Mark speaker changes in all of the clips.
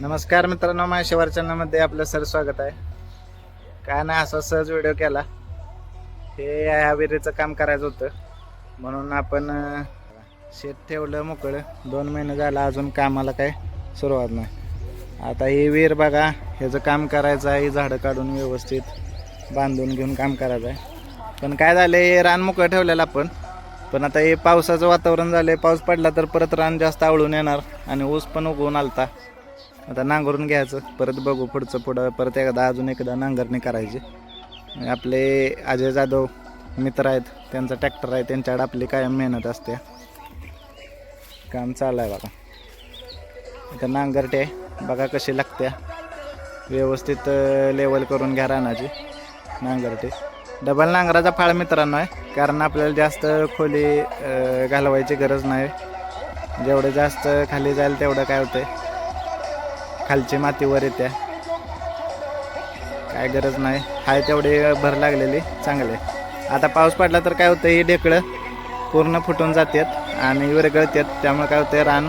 Speaker 1: नमस्कार मित्रांनो माझ्या शिवार चॅनलमध्ये आपलं सर स्वागत आहे. काय नाही असा सहज व्हिडिओ केला. हे या विहिरीचं काम करायचं होतं. म्हणून आपण शेत ठेवलं मोकळं. दोन महिने झालं अजून कामाला काय सुरुवात नाही. आता ही विहीर बघा ह्याचं काम करायचं आहे. झाडं काढून व्यवस्थित बांधून घेऊन काम करायचं आहे. पण काय झालं हे रान मोकळं ठेवलेलं आपण. पण आता हे पावसाचं वातावरण झालं पाऊस पडला तर परत रान जास्त आवळून येणार आणि ऊस पण उगवून आलता. आता नांगरून घ्यायचं. परत बघू पुढचं पुढं. परत एकदा अजून एकदा नांगरणी करायची. आपले अजय जाधव मित्र आहेत. त्यांचा ट्रॅक्टर आहे. त्यांच्याकडे आपली कायम मेहनत असते. काम चालू आहे बघा. आता नांगरटे आहे बघा कशी लागत्या व्यवस्थित लेवल करून घ्या रानाची नांगरटे. डबल नांगराचा फाळ मित्रांनो आहे. कारण आपल्याला जास्त खोली घालवायची गरज नाही. जेवढं जास्त खाली जाईल तेवढं काय होतंय. खालची मातीवर येत्या काय गरज नाही. हाय तेवढी भर लागलेली. चांगले. आता पाऊस पडला तर काय होतं ही ढेकळं पूर्ण फुटून जातात आणि विरगळतात त्यामुळे काय होतं रान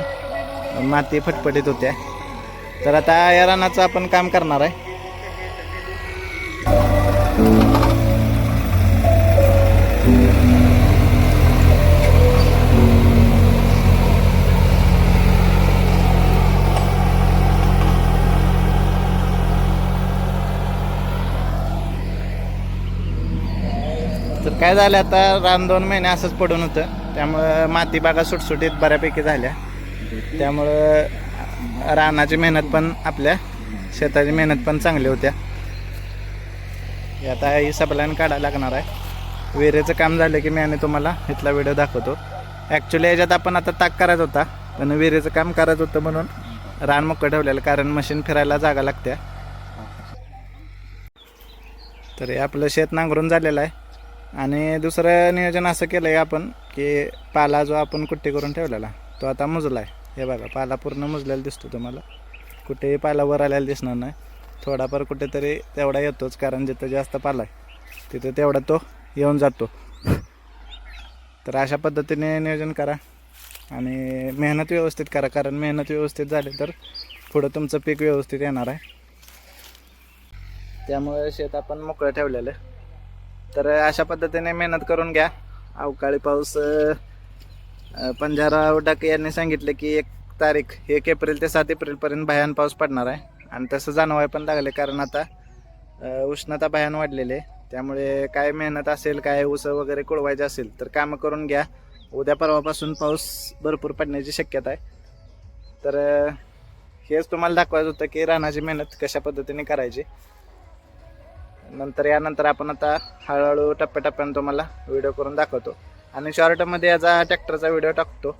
Speaker 1: माती फटफटीत होत्या तर आता या रानाचं आपण काम करणार आहे. काय झालं आता रान दोन महिने असंच पडून होतं. त्यामुळं माती बागा सुटसुटीत बऱ्यापैकी झाल्या. त्यामुळं रानाची मेहनत पण आपल्या शेताची मेहनत पण चांगली होत्या. आता ही सबलाईन काढायला लागणार आहे. विहिरीचं काम झालं की मी आणि तुम्हाला इथला व्हिडिओ दाखवतो. ॲक्च्युली याच्यात आपण आता ताक करायचा होता पण विहिरीचं काम करायचं होतं म्हणून रान मोकळं ठेवलेलं कारण मशीन फिरायला जागा लागत्या. तर हे आपलं शेत नांगरून झालेलं आहे. आणि दुसरं नियोजन असं केलं आहे आपण की पाला जो आपण कुट्टी करून ठेवलेला तो आता मुजला आहे. हे बघा पाला पूर्ण मुजलेला दिसतो तुम्हाला. कुठेही पाला वर आलेला दिसणार नाही. थोडाफार कुठेतरी तेवढा येतोच कारण जिथं जास्त पाला आहे तिथं तेवढा तो येऊन जातो. तर अशा पद्धतीने नियोजन करा आणि मेहनत व्यवस्थित करा कारण मेहनत व्यवस्थित झाली तर पुढं तुमचं पीक व्यवस्थित येणार आहे. त्यामुळे शेत आपण मोकळं ठेवलेलं आहे. तर अशा पद्धतीने मेहनत करून घ्या. अवकाळी पाऊस पंजारा डाके यांनी सांगितलं की एक तारीख एक एप्रिल ते सात एप्रिलपर्यंत भयान पाऊस पडणार आहे. आणि तसं जाणवाय पण लागले कारण आता उष्णता भयान वाढलेली आहे. त्यामुळे काय मेहनत असेल काय ऊस वगैरे कुळवायचे असेल तर कामं करून घ्या. उद्या परवापासून पाऊस भरपूर पडण्याची शक्यता आहे. तर हेच तुम्हाला दाखवायचं होतं की रानाची मेहनत कशा पद्धतीने करायची. नंतर यानंतर आपण आता हळूहळू टप्प्याटप्प्यानं तुम्हाला व्हिडिओ करून दाखवतो. आणि शॉर्टमध्ये याचा ट्रॅक्टरचा व्हिडिओ टाकतो.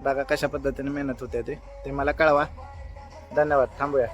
Speaker 1: बघा कशा पद्धतीने मेहनत होते ते. ते मला कळवा. धन्यवाद. थांबूया.